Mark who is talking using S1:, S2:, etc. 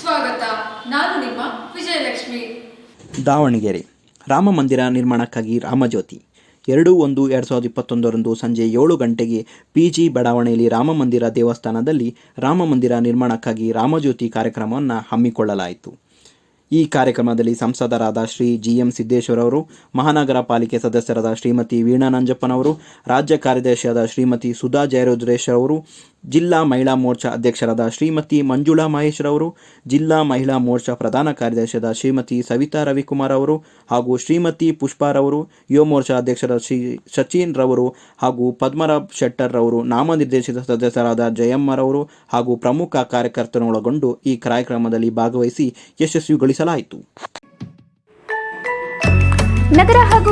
S1: ಸ್ವಾಗತ. ನಾನು ನಿಮ್ಮ ವಿಜಯಲಕ್ಷ್ಮಿ. ದಾವಣಗೆರೆ. ರಾಮ ಮಂದಿರ ನಿರ್ಮಾಣಕ್ಕಾಗಿ ರಾಮಜ್ಯೋತಿ. ಎರಡು ಒಂದು ಎರಡು ಸಾವಿರದ ಇಪ್ಪತ್ತೊಂದರಂದು ಸಂಜೆ ಏಳು ಗಂಟೆಗೆ ಪಿ ಜಿ ಬಡಾವಣೆಯಲ್ಲಿ ರಾಮಮಂದಿರ ದೇವಸ್ಥಾನದಲ್ಲಿ ರಾಮ ರಾಮಮಂದಿರ ನಿರ್ಮಾಣಕ್ಕಾಗಿ ರಾಮಜ್ಯೋತಿ ಕಾರ್ಯಕ್ರಮವನ್ನು ಹಮ್ಮಿಕೊಳ್ಳಲಾಯಿತು. ಈ ಕಾರ್ಯಕ್ರಮದಲ್ಲಿ ಸಂಸದರಾದ ಶ್ರೀ ಜಿ ಎಂ ಸಿದ್ದೇಶ್ವರವರು, ಮಹಾನಗರ ಪಾಲಿಕೆ ಸದಸ್ಯರಾದ ಶ್ರೀಮತಿ ವೀಣಾ ನಂಜಪ್ಪನವರು, ರಾಜ್ಯ ಕಾರ್ಯದರ್ಶಿಯಾದ ಶ್ರೀಮತಿ ಸುಧಾ ಜಯರುದ್ರೇಶ್ ಅವರು ಜಿಲ್ಲಾ ಮಹಿಳಾ ಮೋರ್ಚಾ ಅಧ್ಯಕ್ಷರಾದ ಶ್ರೀಮತಿ ಮಂಜುಳಾ ಮಹೇಶ್ ರವರು ಜಿಲ್ಲಾ ಮಹಿಳಾ ಮೋರ್ಚಾ ಪ್ರಧಾನ ಕಾರ್ಯದರ್ಶಿಯಾದ ಶ್ರೀಮತಿ ಸವಿತಾ ರವಿಕುಮಾರ್ ಅವರು ಹಾಗೂ ಶ್ರೀಮತಿ ಪುಷ್ಪಾರವರು ಯುವ ಮೋರ್ಚಾ ಅಧ್ಯಕ್ಷರ ಶ್ರೀ ಸಚಿನ್ ರವರು ಹಾಗೂ ಪದ್ಮರಾಬ್ ಶೆಟ್ಟರ್ ರವರು, ನಾಮನಿರ್ದೇಶಿತ ಸದಸ್ಯರಾದ ಜಯಮ್ಮರವರು ಹಾಗೂ ಪ್ರಮುಖ ಕಾರ್ಯಕರ್ತರನ್ನೊಳಗೊಂಡು ಈ ಕಾರ್ಯಕ್ರಮದಲ್ಲಿ ಭಾಗವಹಿಸಿ ಯಶಸ್ವಿಗೊಳಿಸಲಾಯಿತು.